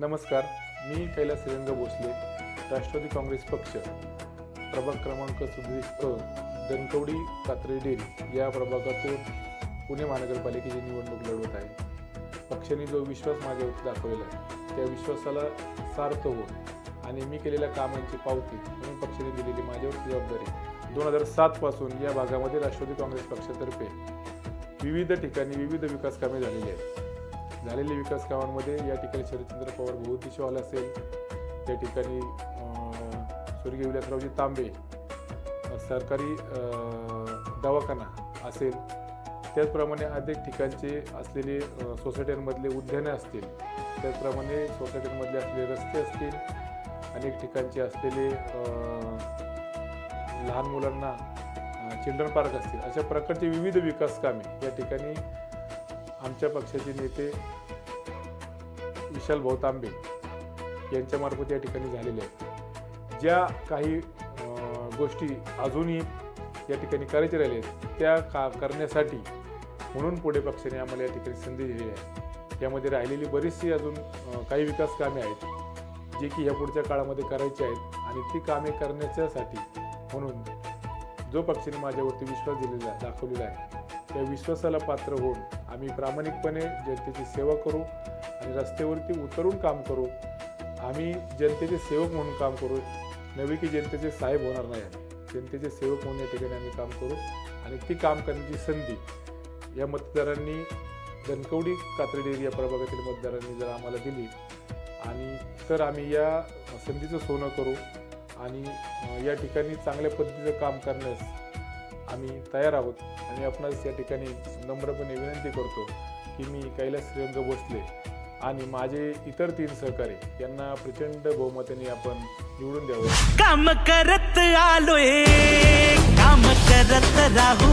नमस्कार मी कैलास रंग भोसले राष्ट्रवादी काँग्रेस पक्ष. प्रभाग क्रमांक सदतीस अ दनकवडी कात्री डेरी या प्रभागातून पुणे महानगरपालिकेची निवडणूक लढवत आहे. पक्षाने जो विश्वास माझ्यावरती दाखवलेला आहे त्या विश्वासाला सार्थ होऊन आणि मी केलेल्या कामांची पावती म्हणून पक्षाने दिलेली माझ्यावरती जबाबदारी. दोन हजार सातपासून या भागामध्ये राष्ट्रवादी काँग्रेस पक्षातर्फे विविध ठिकाणी विविध विकास कामे झालेली आहेत. झालेल्या विकास कामांमध्ये या ठिकाणी शरदचंद्र पवार भोवतीशी हॉल असेल. त्या ठिकाणी स्वर्गीय विलासरावजी तांबे सरकारी दवाखाना असेल. त्याचप्रमाणे अनेक ठिकाणचे असलेले सोसायट्यांमधले उद्याने असतील. त्याचप्रमाणे सोसायट्यांमधले असलेले रस्ते असतील. अनेक ठिकाणचे असलेले लहान मुलांना चिल्ड्रन पार्क असतील. अशा प्रकारचे विविध विकास कामे या ठिकाणी आमच्या पक्षाचे नेते विशाल भाऊ तांबे यांच्यामार्फत या ठिकाणी झालेले आहेत. ज्या काही गोष्टी अजूनही या ठिकाणी करायचे राहिले आहेत त्या का करण्यासाठी म्हणून पुढे पक्षाने आम्हाला या ठिकाणी संधी दिलेली आहे. यामध्ये राहिलेली बरीचशी अजून काही विकास कामे आहेत जे की ह्या पुढच्या काळामध्ये करायची आहेत आणि ती कामे करण्याच्यासाठी म्हणून जो पक्षाने माझ्यावरती विश्वास दिलेला दाखवलेला आहे त्या विश्वासाला पात्र होऊन आम्ही प्रामाणिकपणे जनतेची सेवा करू आणि रस्त्यावरती उतरून काम करू आम्ही जनतेचे सेवक म्हणून काम करू नवे की जनतेचे साहेब होणार नाही आम्ही. जनतेचे सेवक म्हणून या ठिकाणी आम्ही काम करू आणि ती काम करण्याची संधी या मतदारांनी धनकवडी कात्रडेरी या प्रभागातील मतदारांनी जर आम्हाला दिली आणि तर आम्ही या संधीचं सोनं करू आणि या ठिकाणी चांगल्या पद्धतीचं काम करण्यास आम्ही तयार आहोत. आणि आपणास या ठिकाणी नम्रपणे विनंती करतो की मी कैलास श्रीरंग भोसले आणि माझे इतर तीन सहकारी यांना प्रचंड बहुमताने आपण निवडून द्यावं. काम करत आलोय. काम करत राहू